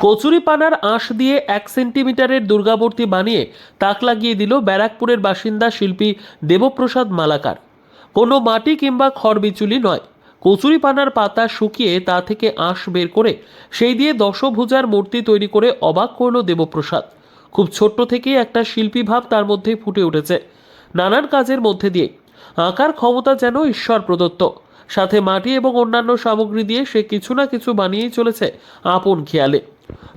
কচুরিপানার আঁশ দিয়ে এক সেন্টিমিটারের দুর্গামূর্তি বানিয়ে তাক লাগিয়ে দিল ব্যারাকপুরের বাসিন্দা শিল্পী দেবপ্রসাদ মালাকার। কোনো মাটি কিংবা খড়বিচুলি নয়। কচুরিপানার পাতা শুকিয়ে তা থেকে আঁশ বের করে সেই দিয়ে দশভুজার মূর্তি তৈরি করে অবাক করল দেবপ্রসাদ। খুব ছোট্ট থেকেই একটা শিল্পী ভাব তার মধ্যে ফুটে উঠেছে। নানান কাজের মধ্যে দিয়ে। আঁকার ক্ষমতা যেন ঈশ্বর প্রদত্ত। সাথে মাটি এবং অন্যান্য সামগ্রী দিয়ে সে কিছু না কিছু বানিয়েই চলেছে আপন খেয়ালে।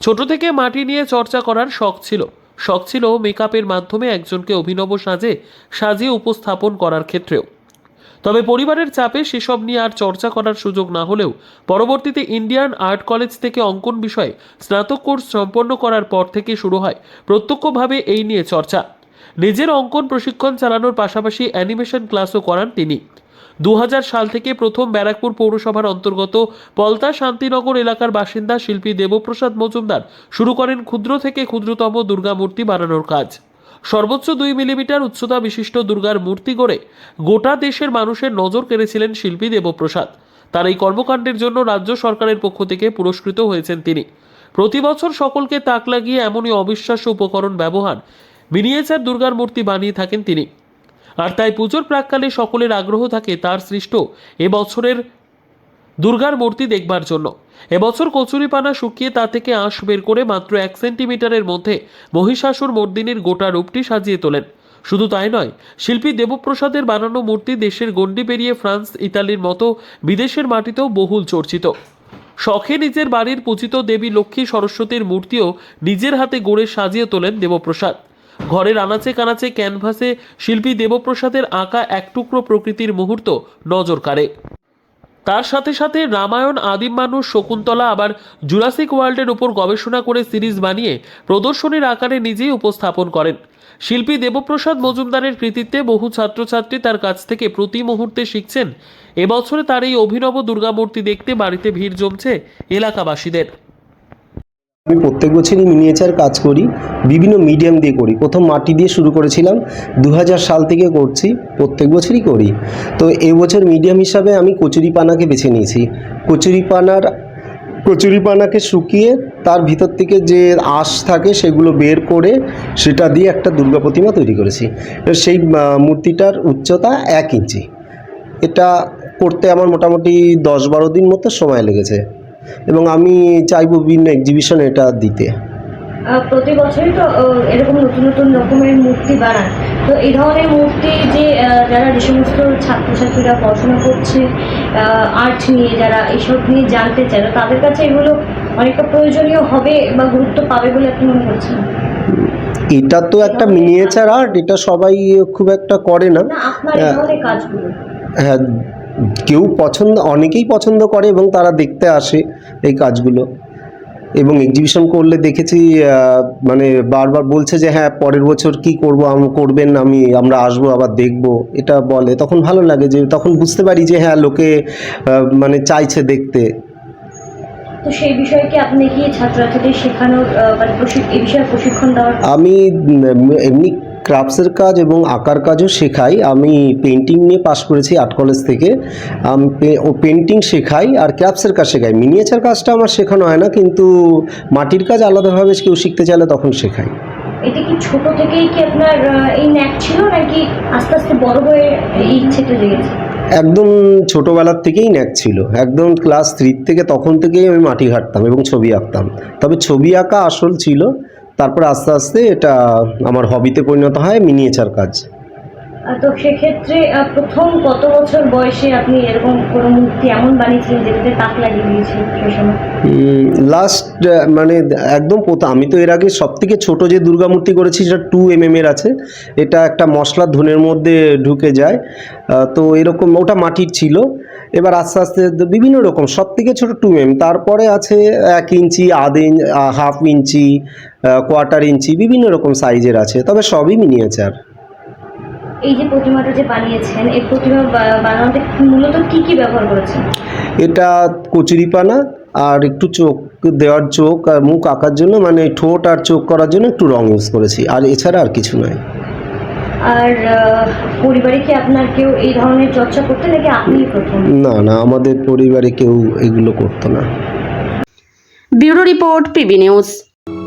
ছোট থেকে মাটি নিয়ে চর্চা করার শখ ছিল। শখ ছিল মেকআপের মাধ্যমে একজনকে অভিনব সাজে সাজিয়ে উপস্থাপন করার ক্ষেত্রেও। তবে পরিবারের চাপে সেসব নিয়ে আর চর্চা করার সুযোগ না হলেও পরবর্তীতে ইন্ডিয়ান আর্ট কলেজ থেকে অঙ্কন বিষয়ে স্নাতক কোর্স সম্পন্ন করার পর থেকে শুরু হয় প্রত্যক্ষভাবে এই নিয়ে চর্চা। নিজের অঙ্কন প্রশিক্ষণ চালানোর পাশাপাশি অ্যানিমেশন ক্লাসও করান তিনি। দু হাজার সাল থেকে প্রথম ব্যারাকপুর পৌরসভার অন্তর্গত পলতা শান্তিনগর এলাকার বাসিন্দা শিল্পী দেবপ্রসাদ মজুমদার শুরু করেন ক্ষুদ্র থেকে ক্ষুদ্রতম দুর্গা মূর্তি বানানোর কাজ। সর্বোচ্চ দুই মিলিমিটার উচ্চতা বিশিষ্ট দুর্গার মূর্তি গড়ে গোটা দেশের মানুষের নজর কেড়েছিলেন শিল্পী দেবপ্রসাদ। তার এই কর্মকাণ্ডের জন্য রাজ্য সরকারের পক্ষ থেকে পুরস্কৃত হয়েছেন তিনি। প্রতি বছর সকলকে তাক লাগিয়ে এমনই অবিশ্বাস্য উপকরণ ব্যবহার, মিনিয়েচার দুর্গার মূর্তি বানিয়ে থাকেন তিনি। আর তাই পুজোর প্রাককালে সকলের আগ্রহ থাকে তার সৃষ্ট এবছরের দুর্গার মূর্তি দেখবার জন্য। এবছর কচুরিপানা শুকিয়ে তা থেকে আঁশ বের করে মাত্র এক সেন্টিমিটারের মধ্যে মহিষাসুর মর্দিনীর গোটা রূপটি সাজিয়ে তোলেন। শুধু তাই নয়, শিল্পী দেবপ্রসাদের বানানো মূর্তি দেশের গণ্ডি পেরিয়ে ফ্রান্স, ইতালির মতো বিদেশের মাটিতেও বহুল চর্চিত। শখে নিজের বাড়ির পূজিত দেবী লক্ষ্মী সরস্বতীর মূর্তিও নিজের হাতে গড়ে সাজিয়ে তোলেন দেবপ্রসাদ। ঘরের আনাচে কানাচে ক্যানভাসে শিল্পী দেবপ্রসাদের আঁকা এক টুকরো প্রকৃতির মুহূর্ত নজর কাড়ে। তার সাথে সাথে রামায়ণ আদিম মানুষ শকুন্তলা আবার জুরাসিক ওয়ার্ল্ডের উপর গবেষণা করে সিরিজ বানিয়ে প্রদর্শনীর আকারে নিজেই উপস্থাপন করেন। শিল্পী দেবপ্রসাদ মজুমদারের কৃতিত্বে বহু ছাত্রছাত্রী তার কাছ থেকে প্রতি মুহূর্তে শিখছেন। এবছরে তার এই অভিনব দুর্গামূর্তি দেখতে বাড়িতে ভিড় জমছে এলাকাবাসীদের। আমি প্রত্যেক বছরই মিনিয়েচার কাজ করি, বিভিন্ন মিডিয়াম দিয়ে করি। প্রথম মাটি দিয়ে শুরু করেছিলাম দু হাজার সাল থেকে করছি, প্রত্যেক বছরই করি। তো এবছর মিডিয়াম হিসাবে আমি কচুরিপানাকে বেছে নিয়েছি। কচুরিপানার, কচুরিপানাকে শুকিয়ে তার ভিতর থেকে যে আঁশ থাকে সেগুলো বের করে সেটা দিয়ে একটা দুর্গা প্রতিমা তৈরি করেছি। সেই মূর্তিটার উচ্চতা এক ইঞ্চি। এটা করতে আমার মোটামুটি দশ বারো দিন মতো সময় লেগেছে। এবং আমি চাইব বিভিন্ন এক্সিবিশন এটা দিতে। প্রতি বছরই তো এরকম নতুন নতুন রকমের মূর্তি বানান তো এই ধরনের মূর্তি যে যারা যে সমস্ত ছাত্রছাত্রীরা পড়াশোনা করছে আর্ট নিয়ে যারা এইসব নিয়ে জানতে চায় তাদের কাছে এগুলো অনেকটা প্রয়োজনীয় হবে বা গুরুত্ব পাবে বলে আপনি মনে করছেন? এটা তো একটা মিনিয়েচার আর্ট এটা সবাই খুব একটা করে না। হ্যাঁ। কেউ পছন্দ অনেকেই পছন্দ করে এবং তারা দেখতে আসে এই কাজগুলো। এবং এক্সিবিশন করলে দেখেছি মানে বারবার বলছে যে হ্যাঁ পরের বছর কি করব? আম করবেন আমি আমরা আসব আবার দেখব। এটা বলে। তখন ভালো লাগে যে তখন বুঝতে পারি যে হ্যাঁ লোকে মানে চাইছে দেখতে। তো সেই বিষয়ে কি আপনি কি ছাত্রছাত্রীদের শেখানোর আহ, মানে এই বিষয়ে প্রশিক্ষণ দেওয়ার আমি এমনি ক্রাফটসের কাজ এবং আঁকার কাজও শেখাই। আমি পেন্টিং নিয়ে পাশ করেছি আর্ট কলেজ থেকে। আমি ও পেন্টিং শেখাই আর ক্রাফটসের কাজ শেখাই। মিনিয়েচার কাজটা আমার শেখানো হয় না কিন্তু মাটির কাজ আলাদাভাবে কেউ শিখতে চাইলে তখন শেখাই। এটা কি ছোট থেকেই কি আপনার এই ন্যাক ছিল নাকি আস্তে আস্তে বড় হয়ে এই ইচ্ছেটা জেগেছে একদম ছোটোবেলার থেকেই ন্যাক ছিল। একদম ক্লাস থ্রি থেকে তখন থেকেই আমি মাটি ঘাটতাম এবং ছবি আঁকতাম। তবে ছবি আঁকা আসল ছিল। তারপর আস্তে আস্তে এটা আমার হবিতে পরিণত হয় মিনিয়েচার কাজ। তো সেক্ষেত্রে প্রথম কত বছর বয়সে আপনি এরকম কোনো মূর্তি এমন বানিয়েছিলেন যেটাতে তাক লাগিয়ে দিয়েছিলেন সেই সময়? লাস্ট মানে একদম প্রথম আমি তো এর আগে সব থেকে ছোটো যে দুর্গা মূর্তি করেছি সেটা টু এম এর আছে। এটা একটা মশলা ধনের মধ্যে ঢুকে যায়। তো এরকম ওটা মাটির ছিল। এবার আস্তে আস্তে বিভিন্ন রকম সব থেকে ছোটো টু এম তারপরে আছে এক ইঞ্চি আধ inch half inch quarter inch বিভিন্ন রকম সাইজের আছে তবে সবই মিনিয়েচার এই যে প্রতিমাটা যে বানিয়েছেন এই প্রতিমা বানানোতে মূলত কি কি ব্যবহার করেছেন? এটা কচুরিপানা আর একটু চোখ দেওয়ার চোখ আর মুখ আঁকার জন্য মানে ঠোঁট আর চোখ করার জন্য একটু রং ইউজ করেছি আর এছাড়া আর কিছু নয় আর পরিবারে কি আপনার কেউ এই ধরনের চর্চা করতে নাকি আপনিই প্রথম? না না আমাদের পরিবারে কেউ এগুলো করতো না। Bureau report PB news.